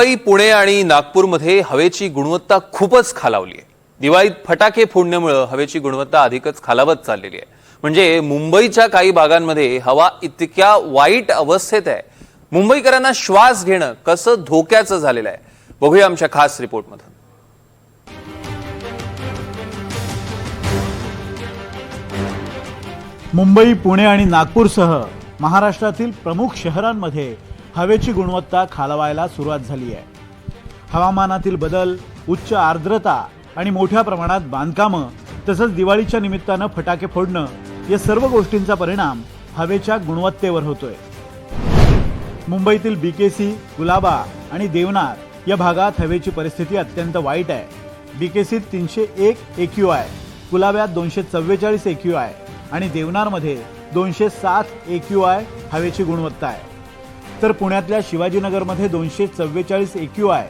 मुंबई पुणे आणि नागपूरमध्ये हवेची गुणवत्ता खूपच खालावली आहे. दिवाळीत फटाके फोडण्यामुळं हवेची गुणवत्ता अधिकच खालावत चाललेली आहे. म्हणजे मुंबईच्या काही भागांमध्ये हवा इतक्या वाईट अवस्थेत आहे. मुंबईकरांना श्वास घेणं कसं धोक्याचं झालेलं आहे. बघूया आमच्या खास रिपोर्टमध्ये मुंबई पुणे आणि नागपूरसह महाराष्ट्रातील प्रमुख शहरांमध्ये हवेची गुणवत्ता खालवायला सुरुवात झाली आहे. हवामानातील बदल उच्च आर्द्रता आणि मोठ्या प्रमाणात बांधकामं तसंच दिवाळीच्या निमित्तानं फटाके फोडणं या सर्व गोष्टींचा परिणाम हवेच्या गुणवत्तेवर होतोय. मुंबईतील बीकेसी गुलाबा आणि देवनार या भागात हवेची परिस्थिती अत्यंत वाईट आहे. बीकेसीत तीनशे एक एक्यू आय गुलाब्यात दोनशे चव्वेचाळीस एक्यू आय आणि देवनारमध्ये दोनशे सात एक्यू आय हवेची गुणवत्ता आहे. तर पुण्यातल्या शिवाजीनगरमध्ये दोनशे चव्वेचाळीस एक्यू आय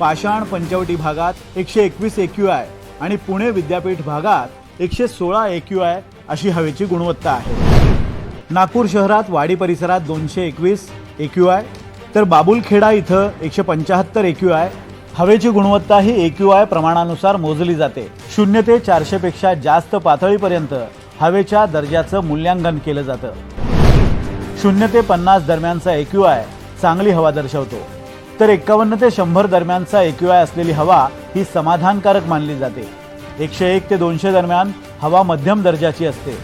पाषाण पंचवटी भागात एकशे एकवीस एक्यू आय आणि पुणे विद्यापीठ भागात एकशे सोळा एक्यू आय अशी हवेची गुणवत्ता आहे. नागपूर शहरात वाडी परिसरात दोनशे एकवीस एक्यू आय तर बाबुलखेडा इथं एकशे पंच्याहत्तर एक्यू आय हवेची गुणवत्ता ही एक्यू आय प्रमाणानुसार मोजली जाते. शून्य ते चारशे पेक्षा जास्त पातळीपर्यंत हवेच्या दर्जाचं मूल्यांकन केलं जातं. शून्य ते पन्नास दरम्यानचा एक्यू आय चांगली हवा दर्शवतो. तर एक्कावन्न ते शंभर दरम्यानचा एक्यू आय असलेली हवा ही समाधानकारक मानली जाते. एकशे एक ते दोनशे दरम्यान हवा मध्यम दर्जाची असते.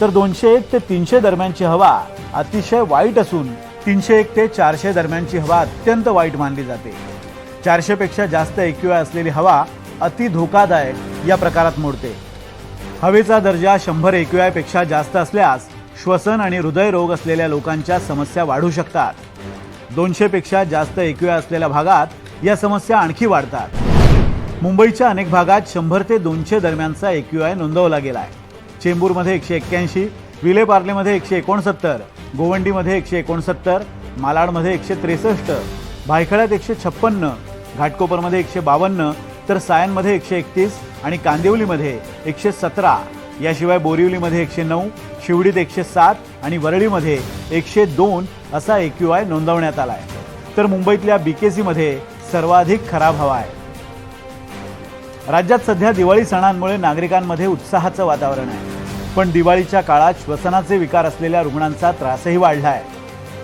तर दोनशे एक ते तीनशे दरम्यानची हवा अतिशय वाईट असून तीनशे एक ते चारशे दरम्यानची हवा अत्यंत वाईट मानली जाते. चारशेपेक्षा जास्त एक्यू आय असलेली हवा अति धोकादायक या प्रकारात मोडते. हवेचा दर्जा शंभर एक्यूआय आयपेक्षा जास्त असल्यास श्वसन आणि हृदयरोग असलेल्या लोकांच्या समस्या वाढू शकतात. दोनशेपेक्षा जास्त एकव्या असलेल्या भागात या समस्या आणखी वाढतात. मुंबईच्या अनेक भागात शंभर ते दोनशे दरम्यानचा एक्यूआय नोंदवला गेला आहे चेंबूरमध्ये एकशे एक्क्याऐंशी विलेपार्लेमध्ये एकशे एकोणसत्तर गोवंडीमध्ये एकशे एकोणसत्तर मालाडमध्ये एकशे त्रेसष्ट भायखळ्यात एकशे छप्पन्न घाटकोपरमध्ये एकशे बावन्न तर सायनमध्ये एकशे एकतीस आणि कांदिवलीमध्ये एकशे सतरा. याशिवाय बोरिवलीमध्ये एकशे नऊ शिवडीत एकशे सात आणि वरळीमध्ये एकशे दोन असा एक्यू आय नोंदवण्यात आला आहे तर मुंबईतल्या बीकेसीमध्ये सर्वाधिक खराब हवा आहे. राज्यात सध्या दिवाळी सणांमुळे नागरिकांमध्ये उत्साहाचं वातावरण आहे. पण दिवाळीच्या काळात श्वसनाचे विकार असलेल्या रुग्णांचा त्रासही वाढला आहे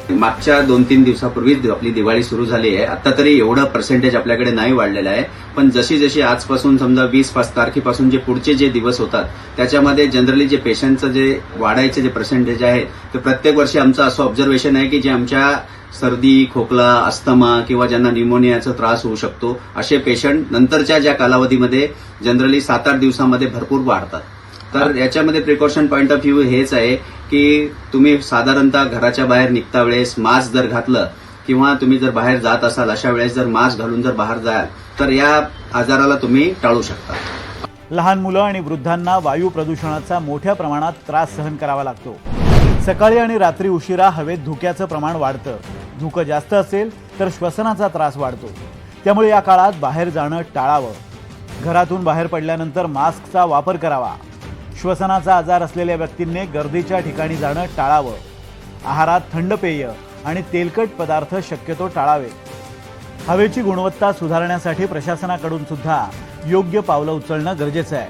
मागच्या दोन तीन दिवसापूर्वीच आपली दिवाळी सुरू झाली आहे. आता तरी एवढं पर्सेंटेज आपल्याकडे नाही वाढलेलं आहे. पण जशी जशी आजपासून समजा वीस पाच तारखेपासून जे पुढचे जे दिवस होतात त्याच्यामध्ये जनरली जे पेशंटचं जे वाढायचे जे पर्सेंटेज आहे ते प्रत्येक वर्षी आमचं असं ऑब्झर्वेशन आहे की जे आमच्या सर्दी खोकला अस्थमा किंवा ज्यांना न्युमोनियाचा त्रास होऊ शकतो असे पेशंट नंतरच्या ज्या कालावधीमध्ये जनरली सात आठ दिवसामध्ये भरपूर वाढतात. तर याच्यामध्ये प्रिकॉशन पॉईंट ऑफ व्ह्यू हेच आहे की तुम्ही साधारणतः घराच्या बाहेर निघता वेळेस मास्क जर घातलं किंवा तुम्ही जर बाहेर जात असाल अशा वेळेस जर मास्क घालून जर बाहेर जाल तर या आजाराला तुम्ही टाळू शकता. लहान मुलं आणि वृद्धांना वायू प्रदूषणाचा मोठ्या प्रमाणात त्रास सहन करावा लागतो. सकाळी आणि रात्री उशिरा हवेत धुक्याचं प्रमाण वाढतं. धुकं जास्त असेल तर श्वसनाचा त्रास वाढतो. त्यामुळे या काळात बाहेर जाणं टाळावं. घरातून बाहेर पडल्यानंतर मास्कचा वापर करावा. श्वसनाचा आजार असलेल्या व्यक्तींनी गर्दीच्या ठिकाणी जाणं टाळावं. आहारात थंड पेय आणि तेलकट पदार्थ शक्यतो टाळावे. हवेची गुणवत्ता सुधारण्यासाठी प्रशासनाकडून सुद्धा योग्य पावलं उचलणं गरजेचं आहे.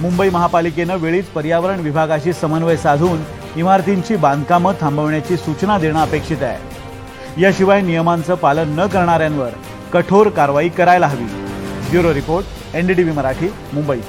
मुंबई महापालिकेनं वेळीच पर्यावरण विभागाशी समन्वय साधून इमारतींची बांधकामं थांबवण्याची सूचना देणं अपेक्षित आहे. याशिवाय नियमांचं पालन न करणाऱ्यांवर कठोर कारवाई करायला हवी. Bureau report NDTV Marathi Mumbai.